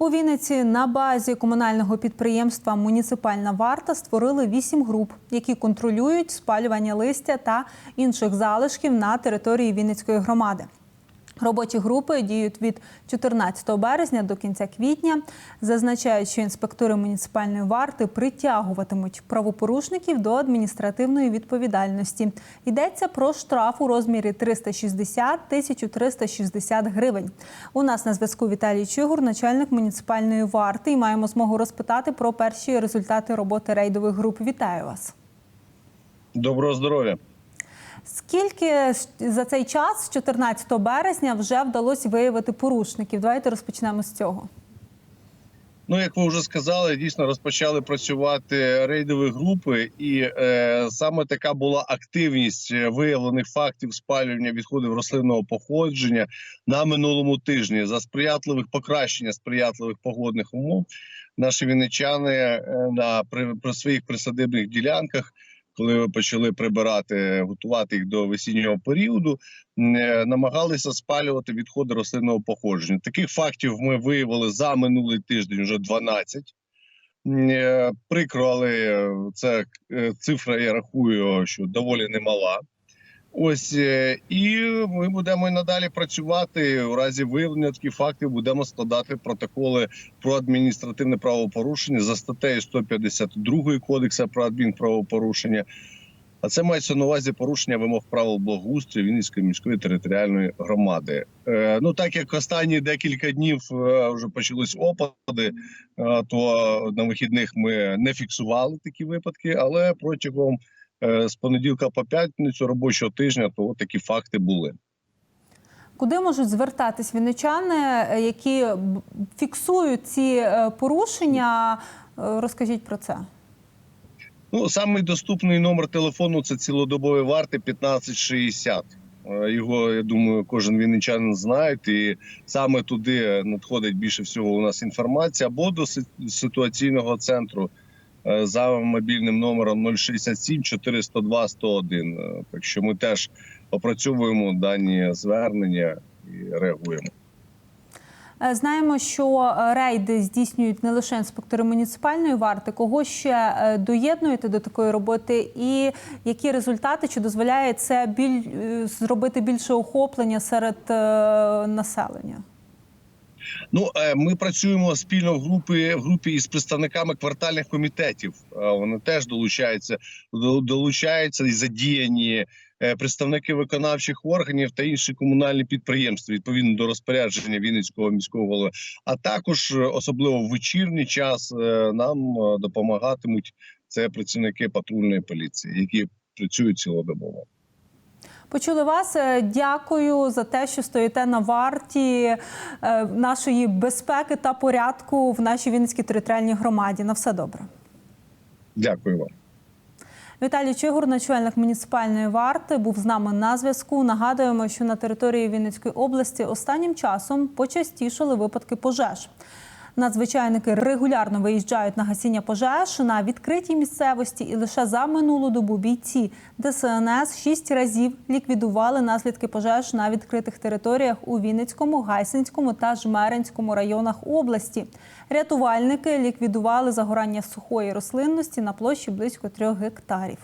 У Вінниці на базі комунального підприємства Муніципальна варта створили вісім груп, які контролюють спалювання листя та інших залишків на території Вінницької громади. Робочі групи діють від 14 березня до кінця квітня. Зазначають, що інспектори муніципальної варти притягуватимуть правопорушників до адміністративної відповідальності. Йдеться про штраф у розмірі 360 1360 гривень. У нас на зв'язку Віталій Чигур, начальник муніципальної варти, і маємо змогу розпитати про перші результати роботи рейдових груп. Вітаю вас. Доброго здоров'я. Скільки за цей час, з 14 березня, вже вдалося виявити порушників? Давайте розпочнемо з цього. Ну, як ви вже сказали, дійсно розпочали працювати рейдові групи, і е, саме така була активність виявлених фактів спалювання відходів рослинного походження на минулому тижні за сприятливих покращення сприятливих погодних умов. Наші вінничани е, на при, при своїх присадибних ділянках. Коли ми почали прибирати, готувати їх до весіннього періоду, е, намагалися спалювати відходи рослинного походження. Таких фактів ми виявили за минулий тиждень вже 12. Е, Прикро, але це е, цифра, я рахую, що доволі немала. Ось е, і ми будемо і надалі працювати. У разі виявлення таких фактів будемо складати протоколи про адміністративне правопорушення за статтею 152 кодексу про адмінправопорушення. А це мається на увазі порушення вимог правил благоустрою Вінницької міської територіальної громади. Е, ну так як останні декілька днів е, вже почались опади, е, то на вихідних ми не фіксували такі випадки, але протягом з понеділка по п'ятницю робочого тижня, то от такі факти були. Куди можуть звертатись вінничани, е, які фіксують ці е, порушення? Е, Розкажіть про це. Ну, самий доступний номер телефону це цілодобовий варти 1560. Е, Його, я думаю, кожен вінничанин знає, і саме туди надходить більше всього у нас інформація або до ситуаційного центру е, за мобільним номером 067 402 101. Е, Так що ми теж опрацьовуємо дані звернення і реагуємо. Е, Знаємо, що е, рейди здійснюють не лише інспектори муніципальної варти. Кого ще е, доєднуєте до такої роботи, і які результати чи дозволяє це біль е, зробити більше охоплення серед е, населення? Ну, е, ми працюємо спільно в групі в групі із представниками квартальних комітетів. Е, Вони теж долучаються долучаються і задіяні е, представники виконавчих органів та інші комунальні підприємства відповідно до розпорядження Вінницького міського голови. А також особливо в вечірній час нам допомагатимуть це працівники патрульної поліції, які працюють цілодобово. Почули вас. Е, Дякую за те, що стоїте на варті е, нашої безпеки та порядку в нашій Вінницькій територіальній громаді. На все добре. Дякую вам. Віталій Чигур, начальник муніципальної варти, був з нами на зв'язку. Нагадуємо, що на території Вінницької області останнім часом почастішали випадки пожеж. Надзвичайники регулярно виїжджають на гасіння пожеж на відкритій місцевості, і лише за минулу добу бійці ДСНС шість разів ліквідували наслідки пожеж на відкритих територіях у Вінницькому, Гайсинському та Жмеринському районах області. Рятувальники ліквідували загорання сухої рослинності на площі близько трьох гектарів.